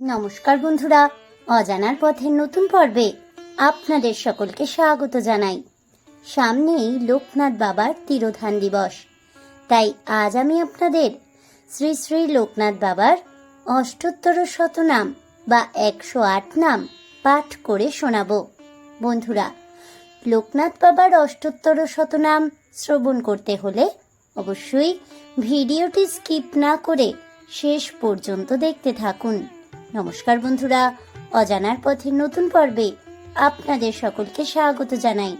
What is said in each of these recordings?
নমস্কার বন্ধুরা, অজানার পথের নতুন পর্বে আপনাদের সকলকে স্বাগত জানাই। সামনেই লোকনাথ বাবার তিরোধান দিবস। তাই আজ আমি আপনাদের শ্রী শ্রী লোকনাথ বাবার অষ্টোত্তর শতনাম বা একশো আট নাম পাঠ করে শোনাবো। বন্ধুরা, লোকনাথ বাবার অষ্টোত্তর শতনাম শ্রবণ করতে হলে অবশ্যই ভিডিওটি স্কিপ না করে শেষ পর্যন্ত দেখতে থাকুন। নমস্কার বন্ধুরা, অজানার পথে নতুন পর্বে আপনাদের সকলকে স্বাগত জানাই।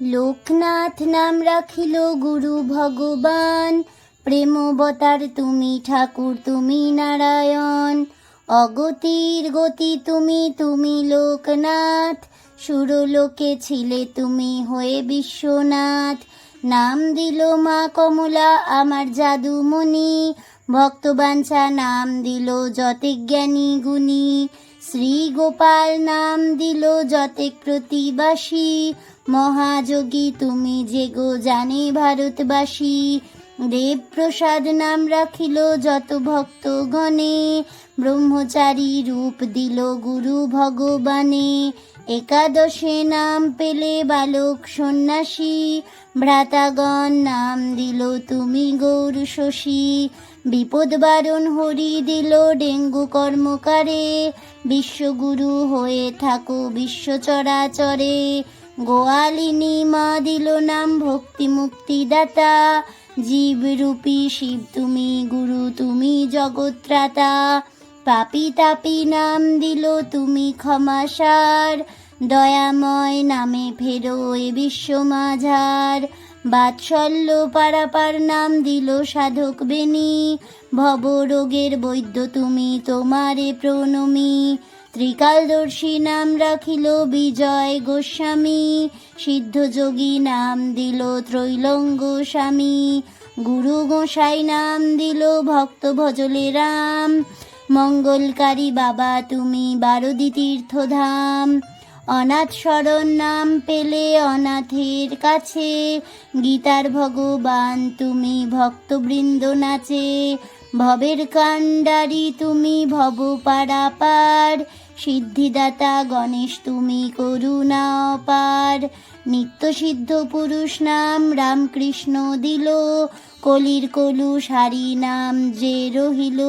লোকনাথ নাম রাখিল গুরু ভগবান প্রেমবতার তুমি ঠাকুর, তুমি নারায়ণ। অগতির গতি তুমি তুমি লোকনাথ, সুরলোকে ছিলে তুমি হয়ে বিশ্বনাথ। নাম দিল মা কমলা, আমার জাদুমণি ভক্তবাঞ্ছা নাম দিল যতে জ্ঞানী গুণী। শ্রী গোপাল নাম দিল যতে প্রতিবাসী। মহাযোগী তুমি যে গো জানে ভারতবাসী। দেবপ্রসাদ নাম রাখিল যত ভক্তগণে। ব্রহ্মচারী রূপ দিল গুরু ভগবানে। একাদশে নাম পেলে বালক সন্ন্যাসী। ভ্রাতাগণ নাম দিল তুমি গৌর শশী বিপদ বারণ হরি দিল ডেঙ্গু কর্মকারে। বিশ্বগুরু হয়ে থাকো বিশ্ব চরাচরে। গোয়ালিনী মা দিল নাম ভক্তি মুক্তি দাতা। জীবরূপী শিব তুমি, গুরু তুমি জগত্রাতা পাপি তাপি নাম দিল তুমি ক্ষমাসার। দয়াময় নামে ফেরো এ বিশ্ব মাঝার। বাৎসল্য পারাপার নাম দিল সাধক বেনি ভব রোগের বৈদ্য তুমি তোমারে প্রণমী। ত্রিকালদর্শী নাম রাখিল বিজয় গোস্বামী। সিদ্ধযোগী নাম দিল ত্রৈলঙ্গ স্বামী। গুরু গোসাই নাম দিল ভক্ত ভজলে রাম। মঙ্গলকারী বাবা তুমি বারদি তীর্থধাম। অনাথ শরণ নাম পেলে অনাথের কাছে। গীতার ভগবান, তুমি ভক্তবৃন্দ নাচে। ভবের কাণ্ডারি তুমি ভব পারাপার। সিদ্ধিদাতা গণেশ, তুমি করুণা অপার। নিত্য সিদ্ধ পুরুষ নাম রামকৃষ্ণ দিল। কলির কলু সারি নাম যে রহিল।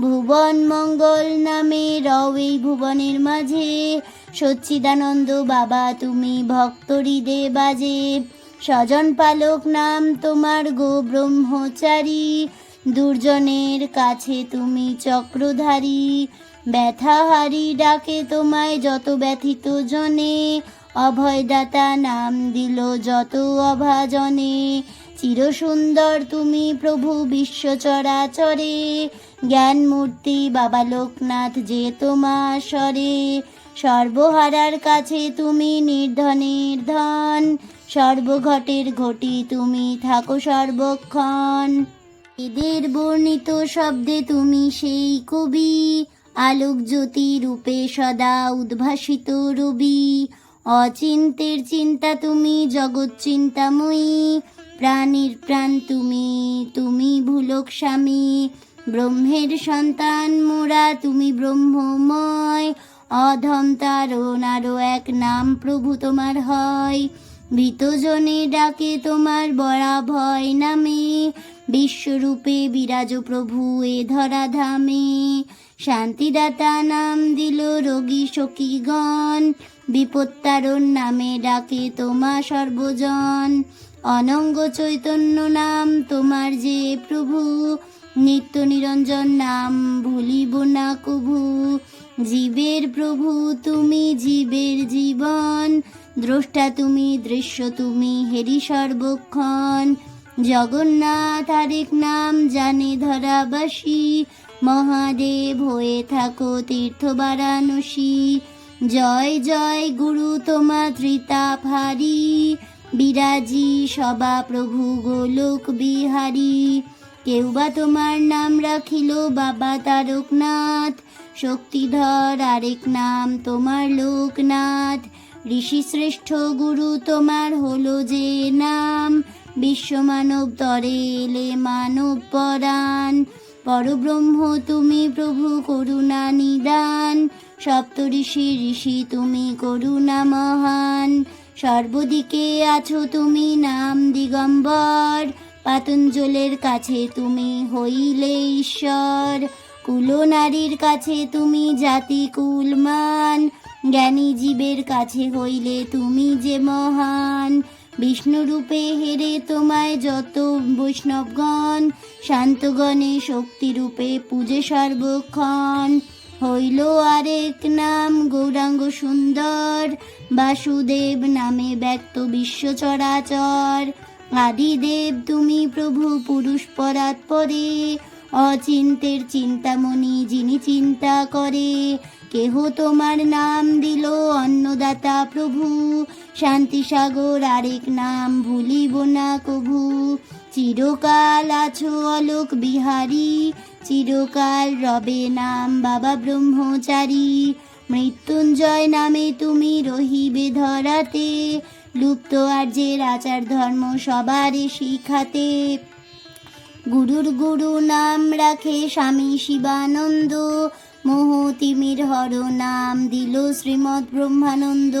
ভুবন মঙ্গল নামে রও এই ভুবনের মাঝে। সচ্চিদানন্দ বাবা, তুমি ভক্ত হৃদে বাজে স্বজন পালক নাম তোমার গো ব্রহ্মচারী। দুর্জনের কাছে তুমি চক্রধারী। ব্যথাহারি ডাকে তোমায় যত ব্যথিত জনে। অভয়দাতা নাম দিল যত অভাজনে। চিরসুন্দর তুমি প্রভু বিশ্ব চরাচরে। জ্ঞান মূর্তি বাবা লোকনাথ যে তোমার স্বরে। সর্বহারার কাছে তুমি নির্ধনের ধন সর্বঘটের ঘটি তুমি থাকো সর্বক্ষণ। এদের বর্ণিত শব্দে তুমি সেই কবি, আলোক জ্যোতি রূপে সদা উদ্ভাসিত রবি। অচিন্তের চিন্তা তুমি, জগৎ চিন্তাময়ী, প্রাণীর প্রাণ তুমি তুমি ভুলক স্বামী। ব্রহ্মের সন্তান মোরা, তুমি ব্রহ্মময়। অধম তারণ আরও এক নাম প্রভু তোমার হয়। ভীতজনে ডাকে তোমার বড়া ভয় নামে। বিশ্বরূপে বিরাজ প্রভু এ ধরা ধামে শান্তিদাতা নাম দিল রোগী সখীগণ। বিপত্তারণ নামে ডাকে তোমা সর্বজন। অনঙ্গ চৈতন্য নাম তোমার যে প্রভু। নিত্য নিরঞ্জন নাম ভুলিব না কভু জীবের প্রভু, তুমি জীবের জীবন। দ্রষ্টা তুমি, দৃশ্য তুমি, হেরি সর্বক্ষণ। জগন্নাথ আরেক নাম জানে ধরাবাসী। মহাদেব হয়ে থাকো তীর্থ বারাণসী জয় জয় গুরু তোমা ত্রিতাপ হারি বিরাজি সবা প্রভু গোলোক বিহারী। কেউ বা তোমার নাম রাখিল বাবা তারকনাথ, শক্তিধর আরেক নাম তোমার লোকনাথ। ঋষি শ্রেষ্ঠ গুরু তোমার হলো যে নাম বিশ্ব মানব তরে এলে মানব পরাণ। পরব্রহ্ম তুমি প্রভু, করুণা নিদান। সপ্ত ঋষি ঋষি তুমি করুণা মহান। সর্বদিকে আছো তুমি নাম দিগম্বর। পাতঞ্জলের কাছে তুমি হইলে ঈশ্বর। কুলনারীর কাছে তুমি জাতি কুলমান। জ্ঞানী জীবের কাছে হইলে তুমি যে মহান। বিষ্ণুরূপে হেরে তোমায় যত বৈষ্ণবগণ। শান্তগণে শক্তিরূপে পূজে সর্বক্ষণ। হইল আরেক নাম গৌরাঙ্গ সুন্দর। বাসুদেব নামে ব্যক্ত বিশ্ব চরাচর। আদিদেব, তুমি প্রভু পুরুষ পরাৎপরে অচিন্তের চিন্তামণি যিনি চিন্তা করে, কেহ তোমার নাম দিল অন্নদাতা প্রভু। শান্তিসাগর আরেক নাম ভুলিব না কভু। চিরকাল আছো অলোক বিহারী, চিরকাল রবে নাম বাবা ব্রহ্মচারী। মৃত্যুঞ্জয় নামে তুমি রহিবে ধরাতে লুপ্ত আর্যের আচার ধর্ম সবারে শিখাতে। গুরুর গুরু নাম রাখে স্বামী শিবানন্দ। মোহতিমির হর নাম দিল শ্রীমৎ ব্রহ্মানন্দ।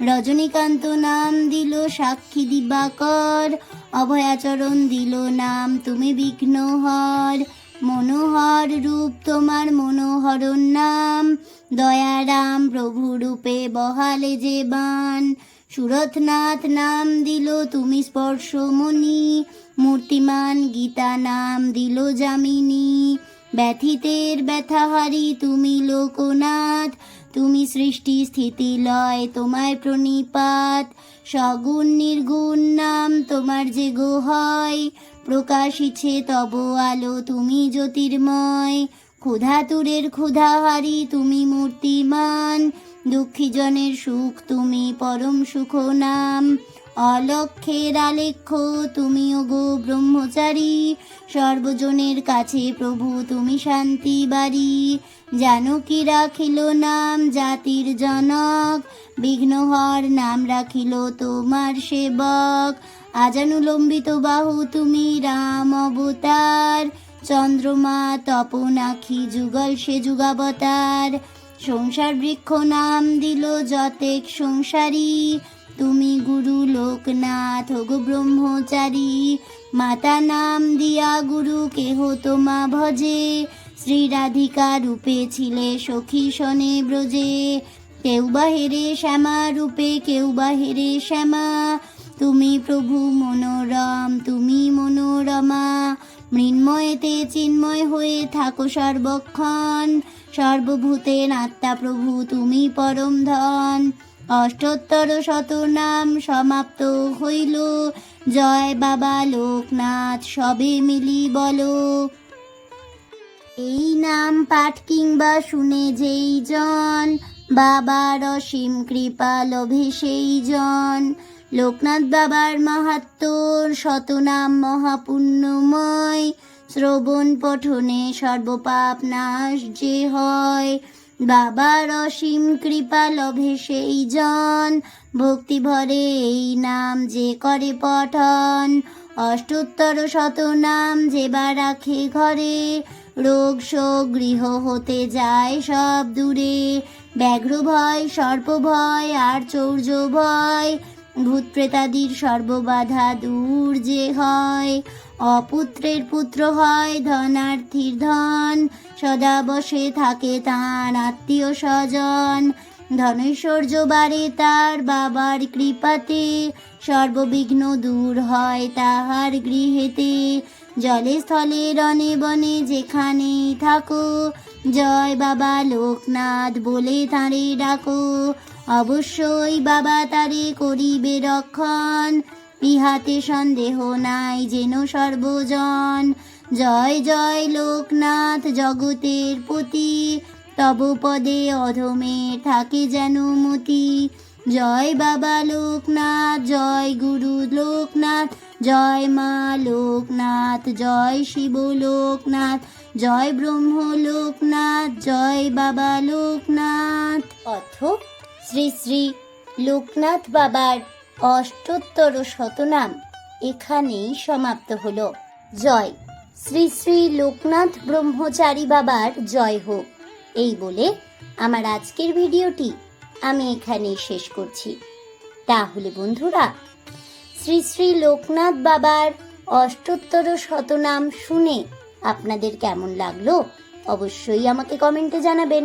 রজনীকান্ত নাম দিল সাক্ষী দিবাকর। অভয়াচরণ দিল নাম তুমি বিঘ্নহর। মনোহর রূপ তোমার মনোহরণ নাম। দয়ারাম প্রভু রূপে বহালে যে বান। সুরথনাথ নাম দিল তুমি স্পর্শমণি, মূর্তিমান গীতা নাম দিল যামিনী। ব্যথিতের ব্যথাহারি তুমি লোকনাথ, তুমি সৃষ্টি স্থিতি লয় তোমায় প্রণিপাত। সগুণ নির্গুণ নাম তোমার যে গো হয়, প্রকাশিছে তব আলো তুমি জ্যোতির্ময়। ক্ষুধাতুরের ক্ষুধাহারি তুমি মূর্তিমান দুঃখীজনের সুখ তুমি পরম সুখ নাম। অলক্ষের আলেখ্য তুমিও গো ব্রহ্মচারী। সর্বজনের কাছে প্রভু তুমি শান্তি বাড়ি। জানকী রাখিল নাম জাতির জনক। বিঘ্নহর নাম রাখিল তোমার সেবক। আজানুলম্বিত বাহু তুমি রাম অবতার। চন্দ্রমা তপনাখি যুগল সে যুগাবতার। সংসার বৃক্ষ নাম দিল যতেক সংসারী। তুমি গুরু লোকনাথ গো ব্রহ্মচারী। মাতা নাম দিয়া গুরু কেহ তোমা ভজে। শ্রী রাধিকা রূপে ছিলে সখী শনে ব্রজে। কেউ বাহিরে শ্যামা রূপে, কেউ বাহিরে শ্যামা। তুমি প্রভু মনোরম, তুমি মনোরমা। মৃন্ময়েতে চিন্ময় হয়ে থাকো সর্বক্ষণ। সর্বভূতের আত্মা প্রভু, তুমি পরম ধন। অষ্টোত্তর শত নাম সমাপ্ত হইল। জয় বাবা লোকনাথ, সবে মিলি বলো। এই নাম পাঠ কিংবা শুনে যেই জন, বাবার অসীম কৃপা লোভে সেই জন। লোকনাথ বাবার মাহাত্মর শতনাম মহাপুণ্যময়। শ্রবণ পঠনে সর্বপাপ নাশ যে হয়। বাবার অসীম কৃপা লভে সেই জন। ভক্তি ভরে এই নাম যে করে পঠন। অষ্টোত্তর শত নাম যে বা রাখে ঘরে। রোগ শোক গৃহ হতে যায় সব দূরে। ব্যাঘ্র ভয়, সর্প ভয়, আর চৌর্য ভয়। ভূত প্রেতাদির সর্ববাধা দূর যে হয়, অপুত্রের পুত্র হয় ধনার্থীর ধন, সদা বসে থাকে তার আত্মীয় স্বজন। ধনৈশ্বর্য বাড়ে তার বাবার কৃপাতে, সর্ববিঘ্ন দূর হয় তাহার গৃহেতে। জলে স্থলে রনে বনে যেখানেই থাকো, জয় বাবা লোকনাথ বলে তারে ডাকো। অবশ্যই বাবা তারে করিবে রক্ষণ। ইহাতে সন্দেহ নাই যেন সর্বজন। জয় জয় লোকনাথ জগতের পতি তব পদে অধমে থাকে যেন মতি। জয় বাবা লোকনাথ, জয় গুরু লোকনাথ, জয় মা লোকনাথ, জয় শিব লোকনাথ, জয় ব্রহ্ম লোকনাথ, জয় বাবা লোকনাথ। অথ শ্রী শ্রী লোকনাথ বাবার অষ্টোত্তর শতনাম এখানেই সমাপ্ত হল। জয়। শ্রী শ্রী লোকনাথ ব্রহ্মচারী বাবার জয় হোক। এই বলে আমার আজকের ভিডিওটি আমি এখানেই শেষ করছি। তাহলে বন্ধুরা, শ্রী শ্রী লোকনাথ বাবার অষ্টোত্তর শতনাম শুনে আপনাদের কেমন লাগল অবশ্যই আমাকে কমেন্টে জানাবেন।